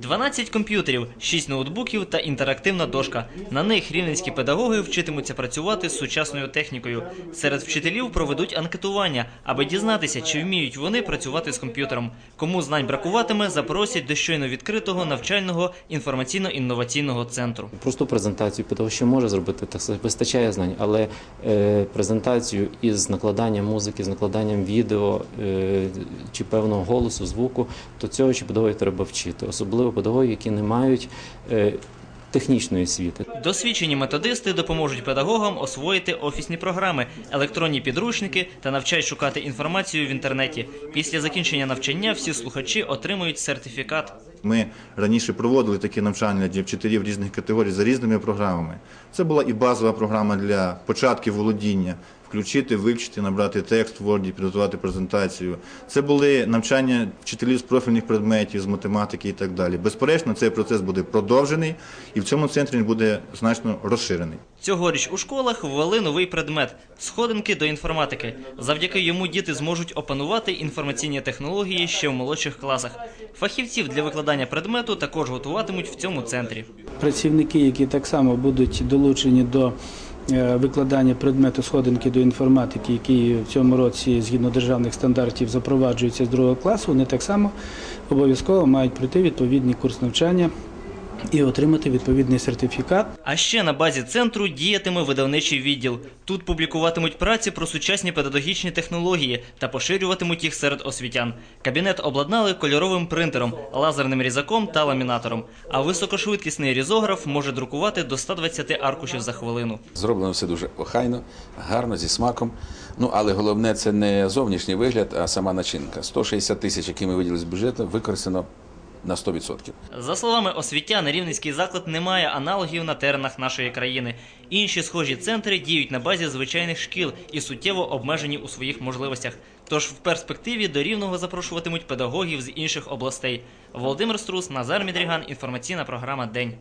12 комп'ютерів, 6 ноутбуків та інтерактивна дошка. На них рівненські педагоги вчитимуться працювати з сучасною технікою. Серед вчителів проведуть анкетування, аби дізнатися, чи вміють вони працювати з комп'ютером. Кому знань бракуватиме, запросять до щойно відкритого навчального інформаційно-інноваційного центру. Просту презентацію педагог ще може зробити, так вистачає знань, але е, презентацію із накладанням музики, з накладанням відео е, чи певного голосу, звуку, то цього ще педагогів треба вчити, особливо педагогів, які не мають е, технічної освіти. Досвідчені методисти допоможуть педагогам освоїти офісні програми, електронні підручники та навчають шукати інформацію в інтернеті. Після закінчення навчання всі слухачі отримують сертифікат. Ми раніше проводили такі навчання для вчителів різних категорій за різними програмами. Це була і базова програма для початків володіння. Включити, вивчити, набрати текст в Word, підготувати презентацію. Це були навчання вчителів з профільних предметів, з математики і так далі. Безперечно, цей процес буде продовжений і в цьому центрі він буде значно розширений. Цьогоріч у школах ввели новий предмет сходинки до інформатики. Завдяки йому діти зможуть опанувати інформаційні технології ще в молодших класах. Фахівців для викладання предмету також готуватимуть в цьому центрі. працівники, які так само будуть долучені до е, викладання предмету сходинки до інформатики, який в цьому році згідно державних стандартів запроваджується з другого класу, вони так само обов'язково мають пройти відповідний курс навчання і отримати відповідний сертифікат. А ще на базі центру діятиме видавничий відділ. Тут публікуватимуть праці про сучасні педагогічні технології та поширюватимуть їх серед освітян. Кабінет обладнали кольоровим принтером, лазерним різаком та ламінатором. А високошвидкісний різограф може друкувати до 120 аркушів за хвилину. Зроблено все дуже охайно, гарно, зі смаком. Ну, але головне це не зовнішній вигляд, а сама начинка. 160 тисяч, які ми виділили з бюджету, використано на 100%. За словами освітян, рівненський заклад не має аналогів на теренах нашої країни. Інші схожі центри діють на базі звичайних шкіл і суттєво обмежені у своїх можливостях. Тож в перспективі до рівного запрошуватимуть педагогів з інших областей. Володимир Струс, Назар Мідріган, інформаційна програма День.